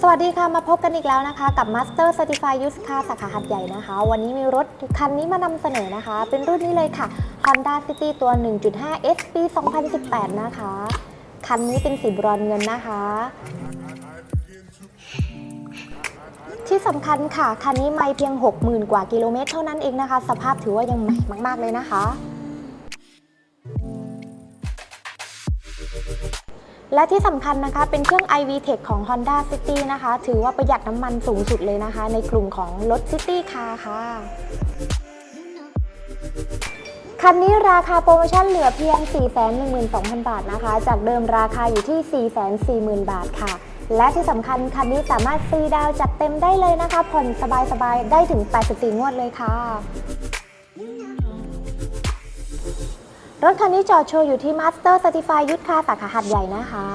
สวัสดีค่ะมาพบกันอีกแล้วนะคะ กับ Master Certified Used Car สาขาหัดใหญ่นะคะ วันนี้มีรถคันนี้มานำเสนอนะคะ เป็นรุ่นนี้เลยค่ะ Honda City ตัว 1.5 S ปี 2018 นะคะ คันนี้เป็นสีบรอนเงินนะคะ ที่สำคัญค่ะ คันนี้ไม่เพียง 60,000 กว่ากิโลเมตรเท่านั้นเองนะคะ สภาพถือว่ายังใหม่มาก ๆ เลยนะคะ และที่สำคัญนะคะเป็นเครื่อง iV Tech ของ Honda City นะคะ ถือว่าประหยัดน้ำมันสูงสุดเลยนะคะ ในกลุ่มของรถ City Car ค่ะ คันนี้ราคาโปรโมชั่นเหลือเพียง 412,000 บาทนะคะ จากเดิมราคาอยู่ที่ 440,000 บาทค่ะ และที่สำคัญคันนี้สามารถฟรีดาวจัดเต็มได้เลยนะคะ ผ่อนสบายๆ ได้ถึง 84 งวดเลยค่ะ รถคันนี้จอดโชว์อยู่ที่ Master Certified ยุทธคาสาขาหัดใหญ่นะคะ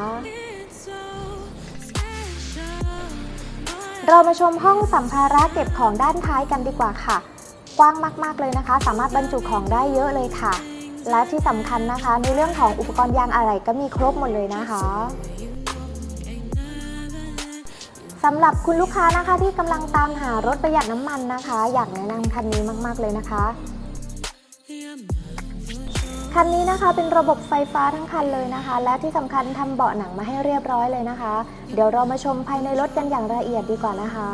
เรามาชมห้องสัมภาระเก็บของด้านท้ายกันดีกว่าค่ะ กว้างมากๆเลยนะคะ สามารถบรรจุของได้เยอะเลยค่ะ และที่สำคัญนะคะ ในเรื่องของอุปกรณ์ยางอะไหล่ก็มีครบหมดเลยนะคะสำหรับคุณลูกค้านะคะที่กำลังตามหารถประหยัดน้ำมันนะคะ อยากแนะนำคันนี้มาก ๆ เลยนะคะ คันนี้นะคะเป็นระบบไฟฟ้าทั้งคันเลยนะคะ และที่สำคัญทำเบาะหนังมาให้เรียบร้อยเลยนะคะ เดี๋ยวเรามาชมภายในรถกันอย่างละเอียดดีกว่านะคะ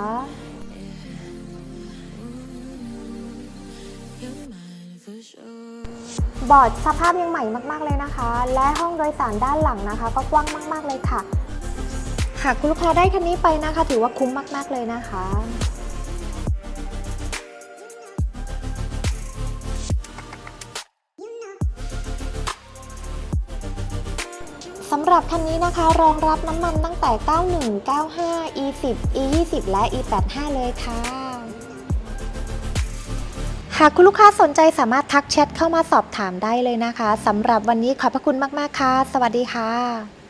บอร์ดสภาพยังใหม่มาก ๆ เลยนะคะ และห้องโดยสารด้านหลังนะคะ ก็กว้างมาก ๆ เลยค่ะ หากคุณลูกค้าได้คันนี้ไปนะคะ ถือว่าคุ้มมาก ๆ เลยนะคะ สำหรับคันนี้นะคะรองรับน้ำมันตั้งแต่ 91 95 E10 E20 และ E85 เลยค่ะ หากคุณลูกค้าสนใจสามารถทักแชทเข้ามาสอบถามได้เลยนะคะสำหรับวันนี้ขอบพระคุณมาก ๆ ค่ะ สวัสดีค่ะ